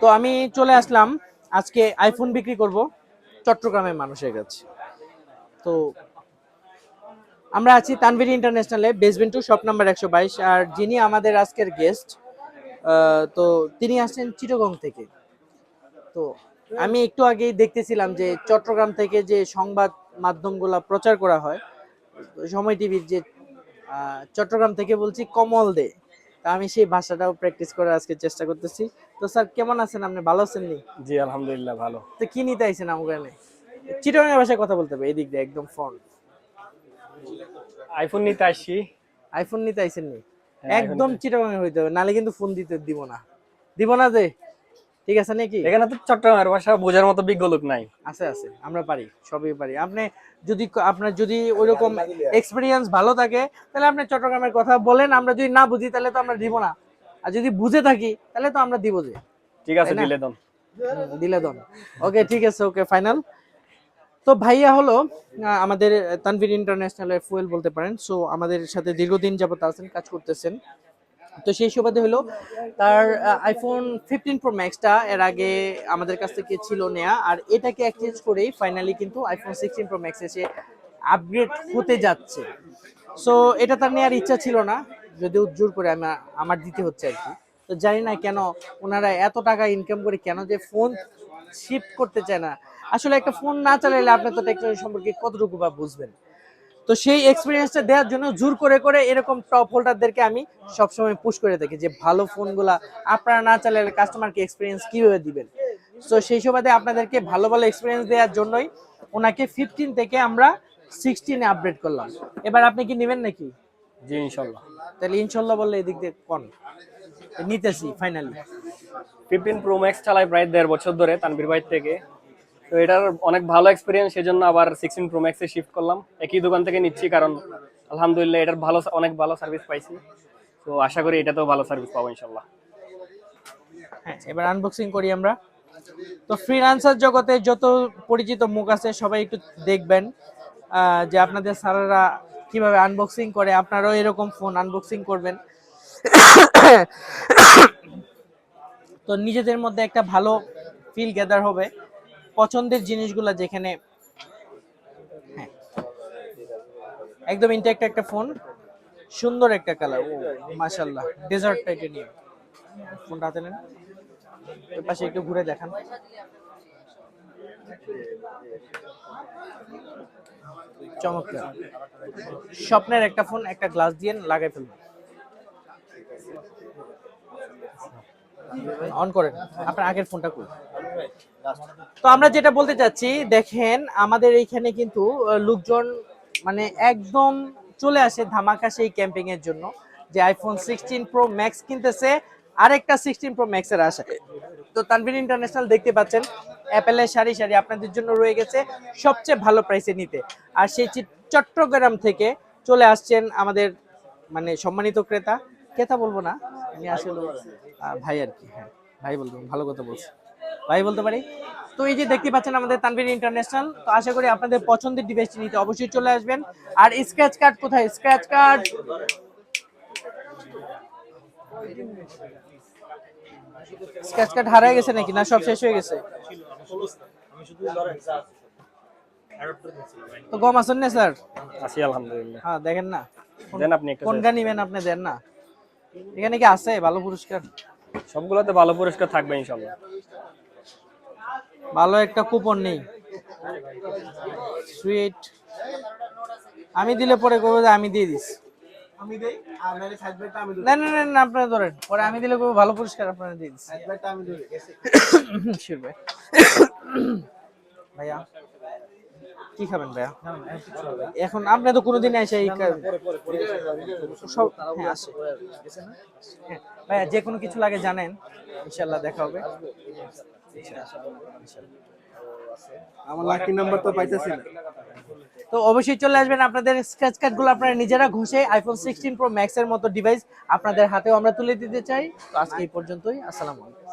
তো আমি চলে আসলাম। আজকে আইফোন বিক্রি করব চট্টগ্রামের মানুষের কাছে। তো আমরা আছি তানভীর ইন্টারন্যাশনালে বেসমেন্ট টু শপ নাম্বার একশো বাইশ। আর যিনি আমাদের আজকের গেস্ট তো তিনি আসছেন চিটগং থেকে। তো আমি একটু আগেই দেখতেছিলাম যে চট্টগ্রাম থেকে যে সংবাদ মাধ্যমগুলো প্রচার করা হয়, সময় টিভির যে চট্টগ্রাম থেকে বলছি কমল দে। তা আমি সেই ভাষাটাও প্র্যাকটিস করার আজকে চেষ্টা করতেছি। তো স্যার কেমন আছেন আপনি? ভালো আছেন নি? জি আলহামদুলিল্লাহ ভালো। তো কি নিতে আইছেন আমাকে কাছে চিটগং ভাষায় কথা বলতে হবে এই দিক দিয়ে একদম ফোন আইফোন নিতে আসছি আইফোন নিতে আইছেন নি? হ্যাঁ, একদম চিটগং হইতে হবে নালে কিন্তু ফোন দিতে দিব না। দিব না যে? ঠিক আছে নাকি? এখানে তো চট্টগ্রামের ভাষা বোঝার মতো বিজ্ঞ লোক নাই। আছে আছে আমরা পারি সবই পারি। আপনি যদি আপনার যদি ওইরকম এক্সপিরিয়েন্স ভালো থাকে তাহলে আপনি চট্টগ্রামের কথা বলেন আমরা যদি না বুঝি তাহলে তো আমরা দিব না। আর যদি বুঝে থাকি তাহলে তো আমরা দিব যে। ঠিক আছে দিলে দন। দিলে দন। ওকে ঠিক আছে ওকে ফাইনাল তো ভাইয়া হলো আমাদের তানভীর ইন্টারন্যাশনালের ফুয়েল বলতে পারেন। সো আমাদের সাথে দীর্ঘদিন যাবত আছেন কাজ করতেছেন। তো সেই সুবাদে হলো তার আইফোন ফিফটিন প্রো ম্যাক্সটা এর আগে আমাদের কাছ থেকে ছিল নেয়া, আর এটাকে এক্সচেঞ্জ করেই ফাইনালি কিন্তু আইফোন সিক্সটিন প্রো ম্যাক্স এসে আপগ্রেড হতে যাচ্ছে। সো এটা তার নেওয়ার ইচ্ছা ছিল না, যদিও জোর করে আমি, আমার দিতে হচ্ছে আর কি। তো জানি না কেন ওনারা এত টাকা ইনকাম করে কেন যে ফোন শিফট করতে চায় না। আসলে একটা ফোন না চালাইলে আপনি তো টেকনোলজি সম্পর্কে কতটুকু বা বুঝবেন? তো সেই এক্সপিরিয়েন্সটা দেওয়ার জন্য জোর করে করে এরকম টপ হোল্ডারদেরকে আমি সবসময় পুশ করে থাকি যে ভালো ফোনগুলা আপনারা না চালালে কাস্টমারকে এক্সপিরিয়েন্স কীভাবে দিবেন? তো সেই সুবাদে আপনাদেরকে ভালো ভালো এক্সপিরিয়েন্স দেওয়ার জন্যই ওনাকে ফিফটিন থেকে আমরা সিক্সটিনে আপডেট করলাম। এবার আপনি কি নেবেন নাকি? জি ইনশাল্লাহ। তাহলে ইনশাল্লাহ বললে এদিক দিয়ে কন। নিতেছি ফাইনালি ফিফটিন প্রো ম্যাক্স চালাই প্রায় দেড় বছর ধরে তানবির ভাই থেকে। তো এটার অনেক ভালো এক্সপিরিয়েন্স সেজন্য আবার সিক্সটিন প্রো ম্যাক্সে শিফট করলাম। একই দোকান থেকে নিচ্ছি, কারণ আলহামদুলিল্লাহ এটার ভালো, অনেক ভালো সার্ভিস পাইছি। তো আশা করি এটাতেও ভালো সার্ভিস পাবো ইনশাল্লাহ হ্যাঁ এবার আনবক্সিং করি আমরা। তো ফ্রিল্যান্সার জগতে যত পরিচিত মুখ আছে, সবাই একটু দেখবেন যে আপনাদের স্যারেরা কীভাবে আনবক্সিং করে, আপনারাও এরকম ফোন আনবক্সিং করবেন। তো নিজেদের মধ্যে একটা ভালো ফিল গ্যাদার হবে। পছন্দের জিনিসগুলো যেখানে হ্যাঁ। একদম ইনটেক্ট একটা ফোন সুন্দর একটা কালার ও মাশাল্লাহ ডেজার্ট টাইটেনিয়াম ফোনটা হাতে নেন। ওই পাশে একটু ঘুরে দেখান। চমৎকার। স্বপ্নের একটা ফোন একটা গ্লাস দিয়ে লাগাই ফেলবেন অন করেন। আপনার আগের ফোনটা কই? তো আমরা যেটা বলতে চাচ্ছি, দেখেন আমাদের এইখানে কিন্তু লোকজন মানে একদম চলে আসে ধামাকা সেই ক্যাম্পিং এর জন্য। যে আইফোন সিক্সটিন প্রো ম্যাক্স কিনতেছে, আরেকটা সিক্সটিন প্রো ম্যাক্স এর আশা। তো তানভীর ইন্টারন্যাশনাল দেখতে পাচ্ছেন অ্যাপেলের সারি সারি আপনাদের জন্য রয়ে গেছে সবচেয়ে ভালো প্রাইসে নিতে। আর সেই চট্টগ্রাম থেকে চলে আসছেন আমাদের মানে সম্মানিত ক্রেতা। ক্রেতা বলব না আমি আসলে ভাই আর কি হ্যাঁ ভাই বলব, ভালো কথা বলছি। ভাই বলতে পারি? তো এই যে দেখতে পাচ্ছেন আমাদের তানভীর ইন্টারন্যাশনাল তো আশা করি আপনাদের পছন্দের ডিভাইসটি নিতে অবশ্যই চলে আসবেন। আর স্ক্র্যাচ কার্ড কোথায়? স্ক্র্যাচ কার্ড স্ক্র্যাচ কার্ড হারায় গেছে নাকি? না সব শেষ হয়ে গেছে? তো গম আছেন না স্যার? আছি আলহামদুলিল্লাহ। হ্যাঁ দেখেন না। দেন আপনি একটা কোনটা নিবেন আপনি দেন না। এখানে কি আছে ভালো পুরস্কার? সবগুলোতে ভালো পুরস্কার থাকবে ইনশাল্লাহ। ভালো একটা কুপন নেই। সুইট আমি দিলে পরে করব যে আমি দিয়ে দিস। না না না না আপনারা ধরেন। পরে আমি দিলে করব ভালো পুরস্কার আপনারা দিয়ে দিস। ভাই ভাইয়া কি খাবেন ভাইয়া? এখন আপনি তো কোনোদিন এসে এই সব হ্যাঁ আসে হ্যাঁ, ভাইয়া যে কোনো কিছু লাগে জানেন ইনশাল্লাহ দেখা হবে। আমার লাকি নাম্বার তো পাইতেছি না। তো অবশ্যই চলে আসবেন আপনাদের স্ক্র্যাচ কার্ডগুলো আপনারা নিজেরা ঘষে আইফোন সিক্সটিন প্রো ম্যাক্স এর মতো ডিভাইস আপনাদের হাতেও আমরা তুলে দিতে চাই। তো আজকে এই পর্যন্তই আসসালাম আলাইকুম।